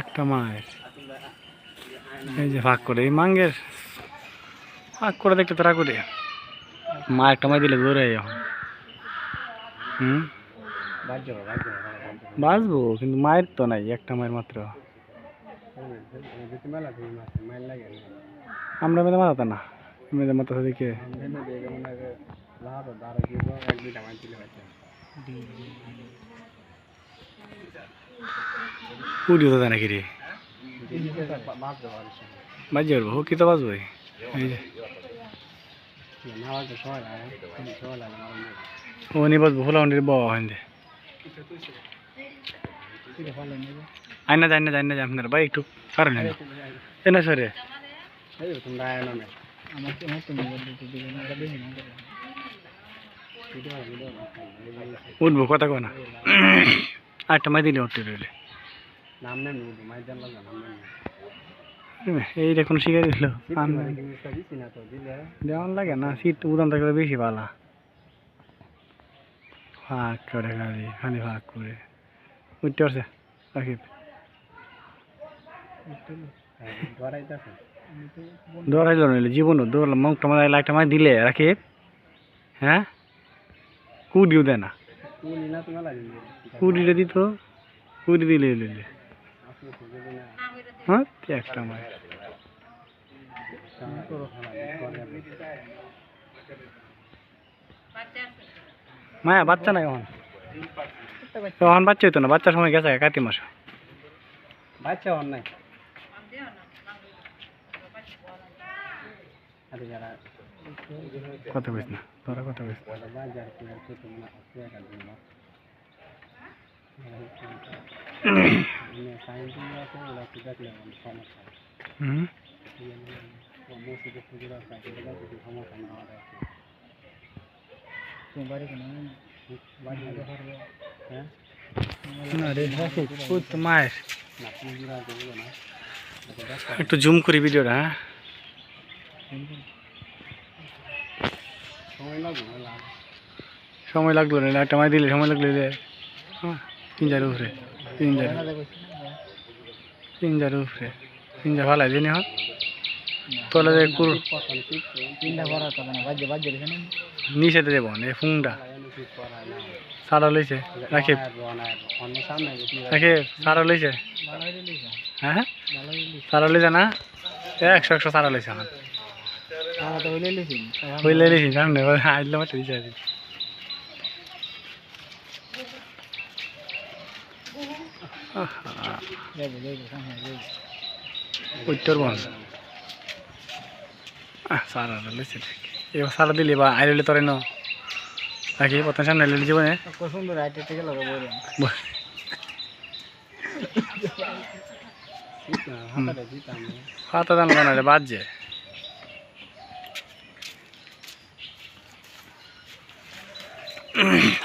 একটা মায়ের। এই যে ফাঁক করে, এই মাঙ্গের ফাঁক করে দেখতে তারা করে মা একটা মাই দিলে দৌড়ে এখন। হুম? বাঁচবো, কিন্তু মায়ের তো নাই, একটা মায়ের মাত্র। আমরা মেয়েদের মাথাতে না। মেয়েদের মাথা দিকে উড়িও তো নাকি রে বাজি পারব ও কি তো বাজবো ও নি বাজবো হোলা হন্ডির বাবা দে আইনা যাই না যাই না যাই আপনার ভাই একটু কারণ এনা সরে উঠবো কথা কো না আটটা মাই দিলে উঠতে রইলে এই দেখুন শিকারি দিল। যেমন লাগে না শীত উদান থাকলে বেশি ভালো ফাঁক করে গাড়ি খালি ফাঁক করে। উঠতে পারছে? রাখিব দৌড়াইল নইলে জীবনও দৌড়লাম মুখটা মাথায় লাইটটা মাই দিলে রাখিব হ্যাঁ? কুডিও দেয় না। কুড়িটা দিত? কুড়ি দিলে হ্যাঁ একটা মায়া বাচ্চা নাই এখন? এখন বাচ্চা হইতো না বাচ্চার সময় গেছে কাতি মাস বাচ্চা হন নাই। আরে যারা না তোরা কথা কইস বাজার একটু জুম করি ভিডিওটা হ্যাঁ? সময় লাগল না একটা মাই দিলে সময় লাগল হ্যাঁ তিন চার উপরে তিন চার তিন চার উপরে তিন চার ভালো দিন এখন তোলা যায় কুর। নিচে দেবো এই ফুংটা। সারা লইছে রাখে। রাখে সারা লইছে। হ্যাঁ হয়ে। সারা লইছে না এ একশো একশো সারা লইছে তো হইলে হইলে লিখি সামনে আইলে। আহা, যাইবো যাইবো সামনে যাইবো। উত্তর বন্ধ সারা লইছে এবার সারা দিলি বা আইলে তোরে ন। রাখি প্রথম সামনে লিলি জীবনে? সুন্দর আইটে থেকে হাতা দান বানালে বাজছে।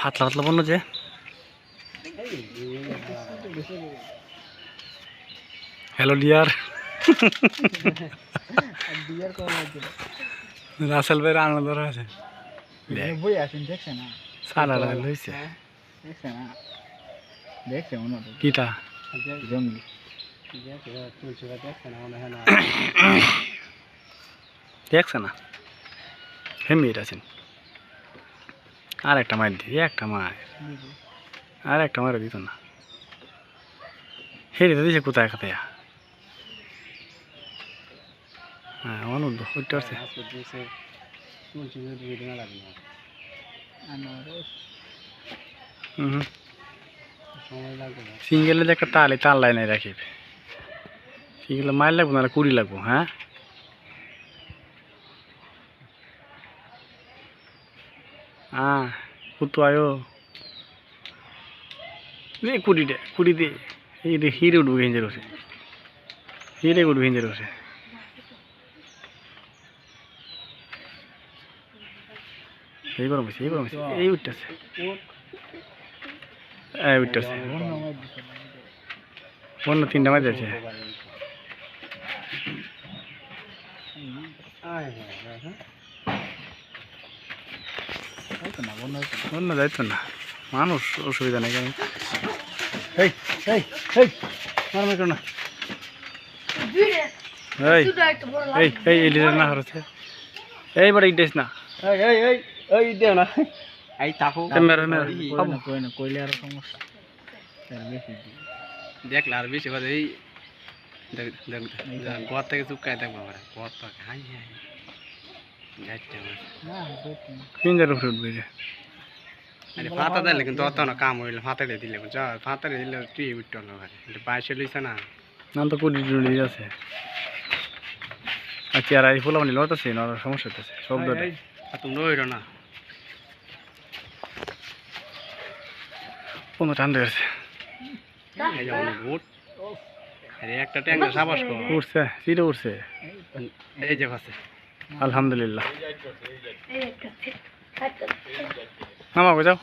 হাতলা হাতলা বন্য যে। হ্যালো ডিয়ার রাসেল ভাইয়ের আনন্দ আছে বই আছেন দেখছে না? সারা না? দেখছে মনে কিটা? গাছ দেখছে না? হয় হেমিট আছেন। আর একটা মার দিই একটা মার আর একটা মারে দিত না। হেরে তো দিছে কোথায় কোথায় হ্যাঁ অনুদ্ধ উঠতে পারছে। সিঙ্গেলে যে একটা তালে তাল লাই নাই রাখিবে। সিঙ্গেলে মাইল লাগবো না কুড়ি লাগবো হ্যাঁ? হ্যাঁ কুতু আয়ো। দে কুড়ি দে কুড়ি দে এই হিরে উঠবো ঘেঞ্জে রসে হিরে উঠবো ঘেঞ্জে রসে এই গরম হয়েছে এই গরম হয়েছে এই উঠতেছে। এই উঠতেছে। অন্য তিনটা মাছ আছে আয় হ্যাঁ হ্যাঁ হয়তো না। যাইতো মানুষ অসুবিধা নেই কেন? এই এই এই এই এই এই এই লিটার না হচ্ছে এই বড় ইটেস না। এই এই এই এই দেও না। এই তাকো এ মেরো মেরো। কই না কইলে আরও সমস্যা। দেখলে আর বেশি কথা এই দেখ থেকে চুপকায় দেখব গোয়ার তো হাই হাই যাচ্ছে আমার না বেশি না। পিঞ্জার উপরে উঠবে যে। আরে ফাতা দিলে কিন্তু অত না কাম হইলে দিলে যা ফাতারে দিলে তুই উঠতে এটা বাইশে লইছে না। নাম তো পুরি টুলি আছে আচ্ছা আর এই ফুলা লতাছে না সমস্যা শব্দটা। না। কোনো ঠান্ডা আছে একটা ট্যাঙ্গা সাবাস কর। উঠছে সিটে উঠছে। এই যে আলহামদুলিল্লাহ। নামাবো যাও।